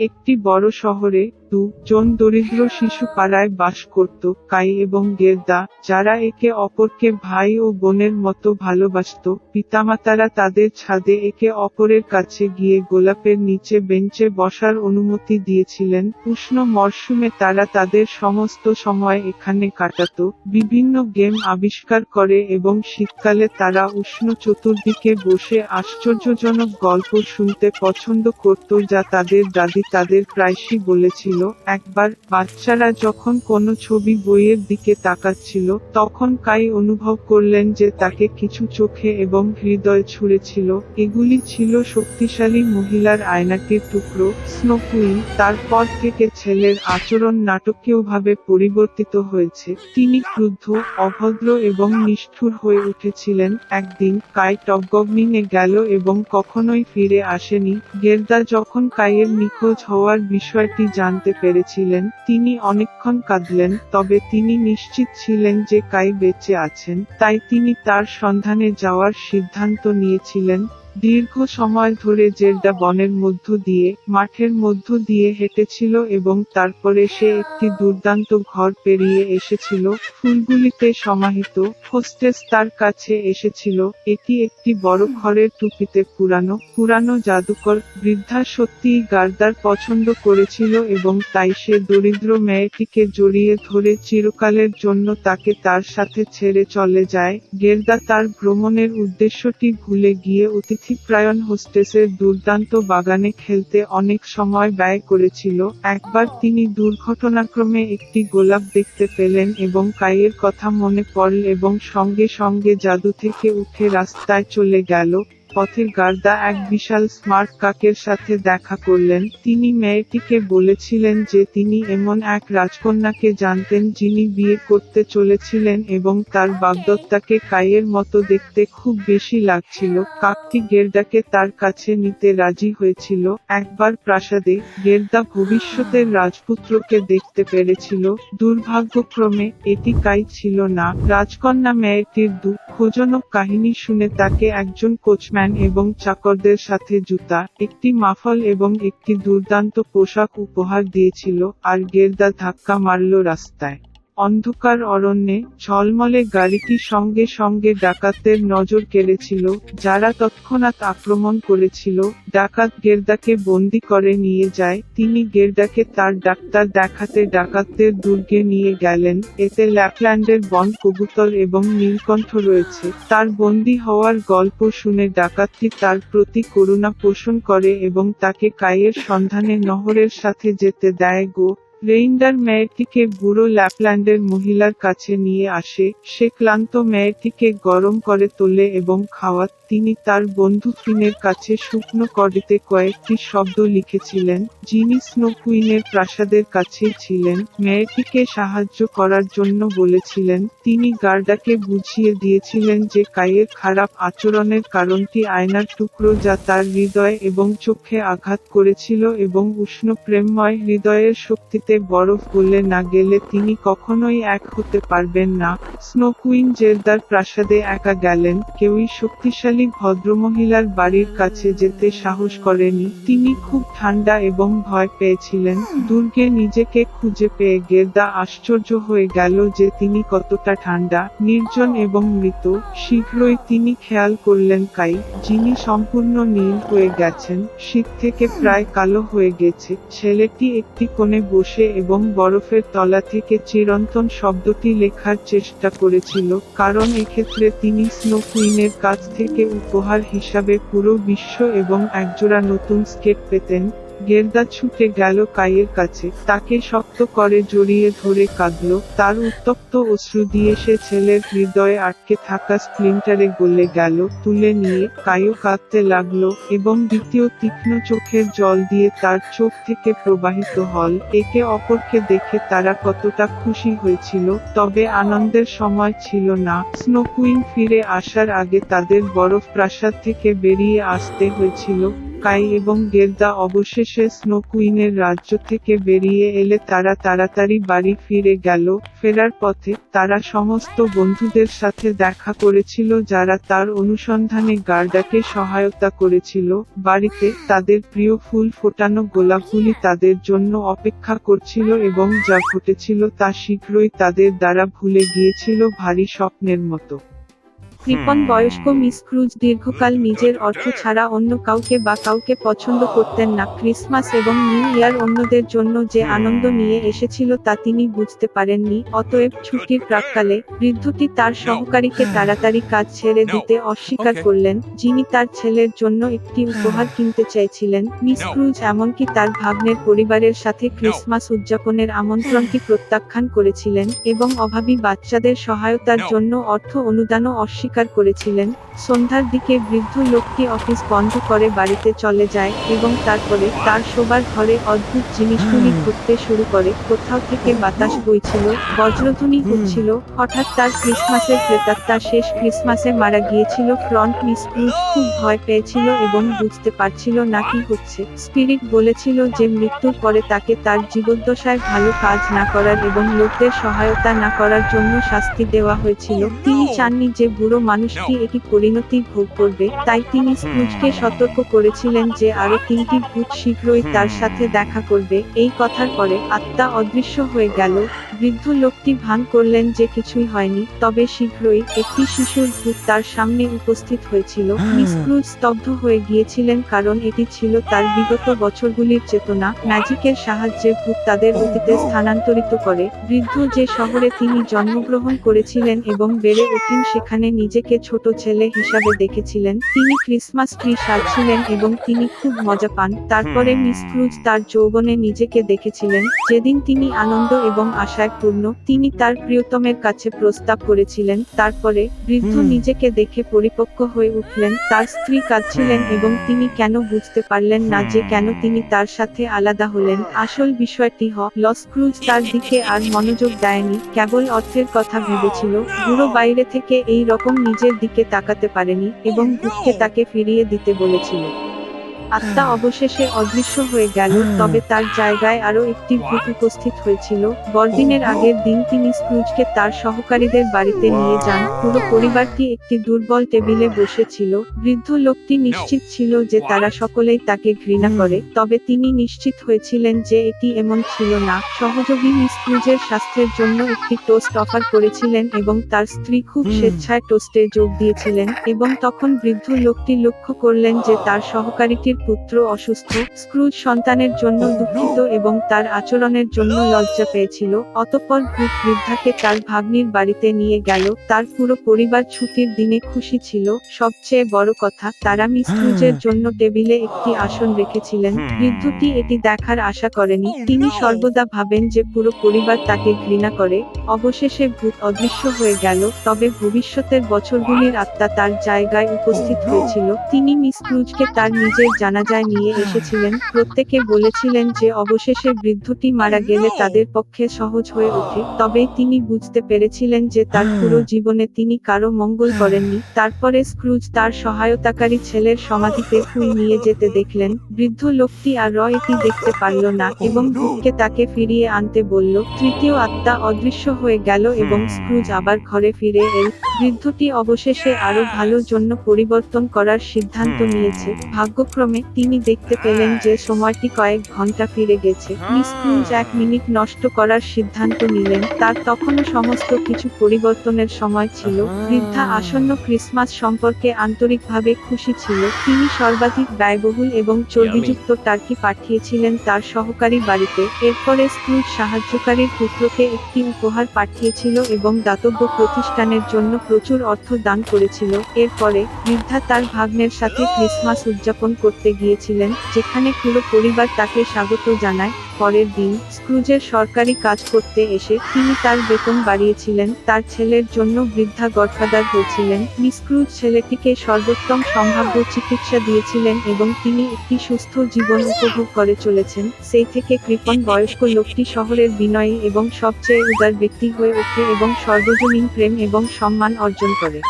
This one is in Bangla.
একটি বড় শহরে দু জন দরিদ্র শিশু পাড়ায় বাস করত, কাই এবং গেরদা, যারা একে অপরকে ভাই ও বোনের মতো ভালোবাসত। পিতামাতারা তাদের ছাদে একে অপরের কাছে গিয়ে গোলাপের নিচে বেঞ্চে বসার অনুমতি দিয়েছিলেন। উষ্ণ মরশুমে তারা তাদের সমস্ত সময় এখানে কাটাতো। বিভিন্ন গেম আবিষ্কার করে এবং শীতকালে তারা উষ্ণ চতুর্দিকে বসে আশ্চর্যজনক গল্প শুনতে পছন্দ করত, যা তাদের দাদি তাদের প্রায়শই বলেছিল, একবার বাচ্চারা যখন কোনো ছবি বইয়ের দিকে তাকাচ্ছিল, তখন কাই অনুভব করলেন যে তাকে কিছু চোখে এবং হৃদয় ছুঁড়েছিল। এগুলি ছিল শক্তিশালী মহিলার আয়নাটির টুকরো স্নোকুইন তারপর থেকে ছেলের আচরণ নাটকীয়ভাবে পরিবর্তিত হয়েছে। তিনি ক্রুদ্ধ, অভদ্র এবং নিষ্ঠুর হয়ে উঠেছিলেন। একদিন কাই টগগগনিনে গেল এবং কখনোই ফিরে আসেনি। গেরদা যখন কাইয়ের নিখোঁজ হওয়ার বিষয়টি জানতে পেরেছিলেন, তিনি অনেকক্ষণ কাঁদলেন, তবে তিনি নিশ্চিত ছিলেন যে কাই বেঁচে আছেন, তাই তিনি তার সন্ধানে যাওয়ার সিদ্ধান্ত নিয়েছিলেন। দীর্ঘ সময় ধরে জেরডা বনের মধ্য দিয়ে, মাঠের মধ্য দিয়ে হেঁটেছিল এবং তারপরে সে একটি দুর্দান্ত ঘর পেরিয়ে এসেছিল, ফুলগুলিতে সমাহিত, হোস্টেস তার কাছে এসেছিল, এটি একটি বড় ঘরের টুপিতে পুরানো পুরানো জাদুকর, বৃদ্ধা সত্যিই গার্দার পছন্দ করেছিল এবং তাই সে দরিদ্র মেয়েটিকে জড়িয়ে ধরে চিরকালের জন্য তাকে তার সাথে ছেড়ে চলে যায়। গেরদা তার ভ্রমণের উদ্দেশ্যটি ভুলে গিয়ে অতিথিপ্রায়ণ হোস্টেসের দুর্দান্ত বাগানে খেলতে অনেক সময় ব্যয় করেছিল, একবার তিনি দুর্ঘটনাক্রমে একটি গোলাপ দেখতে পেলেন এবং কাইয়ের কথা মনে পড়ল এবং সঙ্গে সঙ্গে জাদু থেকে উঠে রাস্তায় চলে গেল। পথের গার্দা এক বিশাল স্মার্ট কাকের সাথে দেখা করলেন। তিনি মেয়েটিকে বলেছিলেন যে তিনি এমন এক রাজকন্যাকে জানতেন যিনি বিয়ে করতে চলেছিলেন এবং তার বাগদত্তাকে কাইয়ের মতো দেখতে খুব বেশি লাগছিল। কাকটি গেরদাকে তার কাছে নিতে রাজি হয়েছিল। একবার প্রাসাদে গেরদা ভবিষ্যতের রাজপুত্রকে দেখতে পেরেছিল। দুর্ভাগ্যক্রমে এটি কাই ছিল না। রাজকন্যা মেয়েটির দুঃখজনক কাহিনী শুনে তাকে একজন কোচম্যান এবং চাকরদের সাথে জুতা, একটি মাফল এবং একটি দুর্দান্ত পোশাক উপহার দিয়েছিল আর গেরদা ধাক্কা মারল রাস্তায়। অন্ধকার অরণ্যে ঝলমলে গাড়িটি সঙ্গে সঙ্গে ডাকাতদের নজর কেড়েছিল, যারা তৎক্ষণাৎ আক্রমণ করেছিল, ডাকাত গেরদাকে বন্দি করে নিয়ে যায়, তিনি গেরদাকে তার ডাক্তার দেখাতে ডাকাতদের দুর্গে নিয়ে গেলেন, এতে ল্যাপল্যান্ডের বন কবুতর এবং নীলকণ্ঠ রয়েছে, তার বন্দি হওয়ার গল্প শুনে ডাকাতটি তার প্রতি করুণা পোষণ করে এবং তাকে কায়ের সন্ধানে নহরের সাথে যেতে দেয় গো। রেইন্ডার মেয়েটিকে বুড়ো ল্যাপল্যান্ডের মহিলার কাছে নিয়ে আসে, সে ক্লান্ত মেয়েটিকে গরম করে তোলে এবং খাওয়াত তিনি তার বন্ধু ফিনের কাছে শুকনো কডিতে কয়েকটি শব্দ লিখেছিলেন, যিনি স্নো কুইনের প্রাসাদের কাছেই ছিলেন, মেয়েটিকে সাহায্য করার জন্য বলেছিলেন, তিনি গার্ডাকে বুঝিয়ে দিয়েছিলেন যে কায়ের খারাপ আচরণের কারণটি আয়নার টুকরো যা তার হৃদয় এবং চোখে আঘাত করেছিল এবং উষ্ণ প্রেমময় হৃদয়ের শক্তিতে বরফ গলে না গেলে তিনি কখনোই এক হতে পারবেন না। স্নো কুইন জেরদার প্রাসাদে একা গেলেন, কেউই শক্তিশালী ভদ্রমহিলার বাড়ির কাছে যেতে সাহস করেনি। তিনি খুব ঠান্ডা এবং ভয় পেয়েছিলেন। দুর্গে নিজেকে খুঁজে পেয়ে গেরদা আশ্চর্য হয়ে গেল যে তিনি কতটা ঠান্ডা, নির্জন এবং মৃত। শীঘ্রই তিনি খেয়াল করলেন কাই, যিনি সম্পূর্ণ নীল হয়ে গেছেন। শীত থেকে প্রায় কালো হয়ে গেছে। ছেলেটি একটি কোণে বসে এবং বরফের তলা থেকে চিরন্তন শব্দটি লেখার চেষ্টা করেছিল, কারণ এক্ষেত্রে তিনি স্নো কুইনের কাছ থেকে উপহার হিসাবে পুরো বিশ্ব এবং একজোড়া নতুন স্কেট পেতেন। গেরদা ছুটে গেল কাইয়ের কাছে। তাকে শক্ত করে জড়িয়ে ধরে কাঁদল। তার উত্তপ্ত অশ্রু দিয়ে সে ছেলের হৃদয়ে আটকে থাকা স্প্লিন্টারে গলে গেল। তুলে নিয়ে কায়ও কাঁদতে লাগল এবং দ্বিতীয় তীক্ষ্ণ চোখের জল দিয়ে তার চোখ থেকে প্রবাহিত হল। একে অপরকে দেখে তারা কতটা খুশি হয়েছিল, তবে আনন্দের সময় ছিল না। স্নো কুইন ফিরে আসার আগে তাদের বরফ প্রাসাদ থেকে বেরিয়ে আসতে হয়েছিল। কাই এবং গেরদা অবশেষে স্নো কুইনের রাজ্য থেকে বেরিয়ে এলে তারা তাড়াতাড়ি বাড়ি ফিরে গেল। ফেরার পথে তারা সমস্ত বন্ধুদের সাথে দেখা করেছিল যারা তার অনুসন্ধানে গার্ডাকে সহায়তা করেছিল। বাড়িতে তাদের প্রিয় ফুল ফোটানো গোলাপগুলি তাদের জন্য অপেক্ষা করছিল এবং যা ঘটেছিল তা শীঘ্রই তাদের দ্বারা ভুলে গিয়েছিল ভারী স্বপ্নের মতো। কৃপণ বয়স্ক মিস ক্রুজ দীর্ঘকাল নিজের অর্থ ছাড়া অন্য কাউকে বা কাউকে পছন্দ করতেন না। ক্রিসমাস এবং নিউ ইয়ার অন্যদের জন্য যে আনন্দ নিয়ে এসেছিল তা তিনি বুঝতে পারেননি অতএব ছুটির প্রাককালে বৃদ্ধটি তার সহকারীকে তাড়াতাড়ি কাজ ছেড়ে দিতে অস্বীকার করলেন যিনি তার ছেলের জন্য একটি উপহার কিনতে চাইছিলেন। মিস ক্রুজ এমনকি তার ভাগ্নের পরিবারের সাথে ক্রিসমাস উদযাপনের আমন্ত্রণটি প্রত্যাখ্যান করেছিলেন এবং অভাবী বাচ্চাদের সহায়তার জন্য অর্থ অনুদানও অস্বীকার করেছিলেন সন্ধ্যার দিকে বৃদ্ধ লোকটি অফিস বন্ধ করে বাড়িতে চলে যায় এবং তারপরে তার শোবার ঘরে অদ্ভুত জিনিসগুলি ঘটতে শুরু করে। কোথাও থেকে বাতাস বইছিল বজ্রধ্বনি হচ্ছিল হঠাৎ তার ক্রিসমাসের প্রেতাত্মা শেষ ক্রিসমাসে মারা গিয়েছিল। ফ্রন্ট মিস ক্রুজ খুব ভয় পেয়েছিল এবং বুঝতে পারছিল না কি হচ্ছে। স্পিরিট বলেছিল যে মৃত্যুর পরে তাকে তার জীবদ্দশায় ভালো কাজ না করার এবং লোকদের সহায়তা না করার জন্য শাস্তি দেওয়া হয়েছিল। তিনি চাননি যে বুড়ো মানুষটি এটি পরিণতি ভোগ করবে? তাই তিনি স্ক্রুজকে সতর্ক করেছিলেন যে আরও তিনটি ভূত শীঘ্রই তার সাথে দেখা করবে। এই কথার পরে আত্মা অদৃশ্য হয়ে গেল। বৃদ্ধ লোকটি ভান করলেন যে কিছুই হয়নি তবে শীঘ্রই একটি শিশুর ভূত তার সামনে উপস্থিত হয়েছিল। মিস ক্রুজ স্তব্ধ হয়ে গিয়েছিলেন কারণ এটি ছিল তার বিগত বছরগুলির চেতনা। ম্যাজিকের সাহায্যে ভূত তাদের অতীতে স্থানান্তরিত করে। বৃদ্ধ যে শহরে তিনি জন্মগ্রহণ করেছিলেন এবং বেড়ে ওঠেন সেখানে নিজেকে ছোট ছেলে হিসাবে দেখেছিলেন। তিনি ক্রিসমাস ট্রি সাজছিলেন এবং তিনি খুব মজা পান। তারপরে মিস ক্রুজ তার যৌবনে নিজেকে দেখেছিলেন। যেদিন তিনি আনন্দ এবং আশায় পূর্ণ তিনি তার প্রিয়তমের কাছে প্রস্তাব করেছিলেন তারপরে বৃদ্ধ নিজেকে দেখে পরিপক্ক হয়ে উঠলেন তার স্ত্রী কাঁদছিলেন এবং তিনি কেন বুঝতে পারলেন না যে কেন তিনি তার সাথে আলাদা হলেন। আসল বিষয়টি হ লস ক্রুজ তার দিকে আর মনোযোগ দেয়নি কেবল অর্থের কথা ভেবেছিল বুড়ো বাইরে থেকে এই রকম নিজের দিকে তাকাতে পারেনি এবং দুঃখে তাকে ফিরিয়ে দিতে বলেছিল। আত্মা অবশেষে অদৃশ্য হয়ে গেল তবে তার জায়গায় আরও একটি ভূত উপস্থিত হয়েছিল। বড়দিনের আগের দিন তিনি স্ক্রুজকে তার সহকারীদের বাড়িতে নিয়ে যান। পুরো পরিবারটি একটি দুর্বল টেবিলে বসেছিল। বৃদ্ধ লোকটি নিশ্চিত ছিল যে তারা সকলেই তাকে ঘৃণা করে তবে তিনি নিশ্চিত হয়েছিলেন যে এটি এমন ছিল না। সহযোগী মিস ক্রুজের স্বাস্থ্যের জন্য একটি টোস্ট অফার করেছিলেন এবং তার স্ত্রী খুব স্বেচ্ছায় টোস্টে যোগ দিয়েছিলেন এবং তখন বৃদ্ধ লোকটি লক্ষ্য করলেন যে তার সহকারীটির পুত্র অসুস্থ স্ক্রুজ সন্তানের জন্য দুঃখিত এবং তার আচরণের জন্য লজ্জা পেয়েছিল। অতঃপর ভূত বৃদ্ধাকে তার ভাগ্নির বাড়িতে নিয়ে গেল। তার পুরো পরিবার ছুটির দিনে খুশি ছিল। সবচেয়ে বড় কথা তারা মিস ক্রুজের জন্য টেবিলে একটি আসন রেখেছিলেন। হুম। বৃদ্ধটি এটি দেখার আশা করেনি। তিনি সর্বদা ভাবেন যে পুরো পরিবার তাকে ঘৃণা করে। অবশেষে ভূত অদৃশ্য হয়ে গেল। তবে ভবিষ্যতের বছরগুলির আত্মা তার জায়গায় উপস্থিত হয়েছিল। তিনি মিস ক্রুজকে তার নিজের জানাজায় নিয়ে এসেছিলেন। প্রত্যেকে বলেছিলেন যে অবশেষে বৃদ্ধটি মারা গেলে তাদের পক্ষে সহজ হয়ে ওঠে। তবে তিনি বুঝতে পেরেছিলেন যে তার পুরো জীবনে তিনি কারও মঙ্গল করেননি। তারপরে স্ক্রুজ তার সহায়তাকারী ছেলের সমাধিতে ফুল নিয়ে যেতে দেখলেন। বৃদ্ধ লোকটি আর র এটি দেখতে পারল না এবং ভূতকে তাকে ফিরিয়ে আনতে বলল, তৃতীয় আত্মা অদৃশ্য হয়ে গেল এবং স্ক্রুজ আবার ঘরে ফিরে এল। বৃদ্ধটি অবশেষে আরও ভালো জন্য পরিবর্তন করার সিদ্ধান্ত নিয়েছে। ভাগ্যক্রমে তিনি দেখতে পেলেন যে সময়টি কয়েক ঘণ্টা ফিরে গেছে। মিস ক্রুজ এক মিনিট নষ্ট করার সিদ্ধান্ত নিলেন। তার তখনও সমস্ত কিছু পরিবর্তনের সময় ছিল। বৃদ্ধা আসন্ন ক্রিসমাস সম্পর্কে আন্তরিকভাবে খুশি ছিল। তিনি সর্বাধিক ব্যয়বহুল এবং চর্বিযুক্ত টার্কি পাঠিয়েছিলেন তার সহকারী বাড়িতে। এরপরে স্ক্রুজ সাহায্যকারীর পুত্রকে একটি উপহার পাঠিয়েছিল এবং দাতব্য প্রতিষ্ঠানের জন্য প্রচুর অর্থ দান করেছিল। এরপরে বৃদ্ধা তার ভাগ্নের সাথে ক্রিসমাস উদযাপন করতে গিয়েছিলেন, যেখানে পুরো পরিবার তাকে স্বাগত জানায়। পরের দিন, স্ক্রুজের সরকারি কাজ করতে এসে তিনি তার বেতন বাড়িয়েছিলেন, তার ছেলের জন্য বৃদ্ধা গডফাদার হয়েছিলেন। মিস ক্রুজ ছেলেটিকে সর্বোত্তম সম্ভাব্য চিকিৎসা দিয়েছিলেন এবং তিনি একটি সুস্থ জীবন উপভোগ করে চলেছেন। সেই থেকে কৃপন বয়স্ক লোকটি শহরের বিনয়ী এবং সবচেয়ে উদার ব্যক্তি হয়ে ওঠে এবং সর্বজনীন প্রেম এবং সম্মান অর্জন করে।